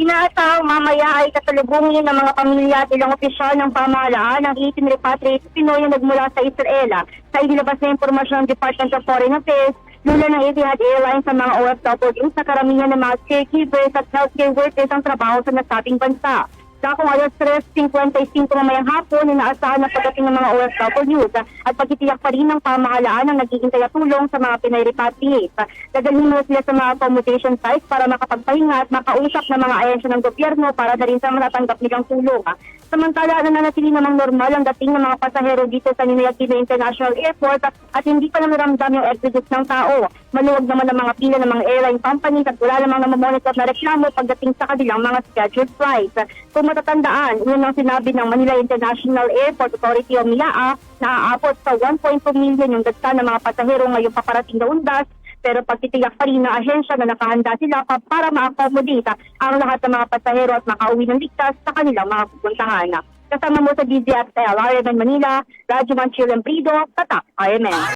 Inaasahang mamaya ay kasalubungin ng mga pamilya at ilang opisyal ng pamahalaan ang 18 repatriates Pinoy na nagmula sa Israel. Sa inilabas na impormasyon ng Department of Foreign Affairs, lula ng Etihad Airlines sa mga OFW sa karamihan ng mga caregivers at healthcare workers ang trabaho sa nasabing bansa. Dakong alas 3.55 mamayang hapon, inaasahan na pagdating ng mga OFWs at pagtitiyak pa rin ng pamahalaan ang naghihintay at tulong sa mga Pinay repatriates. Dadalhin mo sila sa mga accommodation sites para makapagpahinga at makausap ng mga ahensya ng gobyerno para na rin sa matatanggap nilang tulong. Samantala, nananatili namang normal ang dating ng mga pasahero dito sa Ninoy Aquino International Airport at hindi pa namaramdam yung exodus ng tao. Maluwag naman ang mga pila ng mga airline companies at wala namang namamonitor na reklamo pagdating sa kanilang mga scheduled flights. Kung matatandaan, yun ang sinabi ng Manila International Airport Authority o MIAA na aabot sa 1.2 million yung dagsa ng mga pasahero ngayong paparating na undas pero pagtitiyak pa rin ng ahensya na nakahanda sila pa para ma-accommodate ang lahat ng mga pasahero at makauwi ng ligtas sa kanilang mga pupuntahan. Kasama mo sa DZXL, RMN Manila, Radyo Manchil Emprido, Tatak, RMN.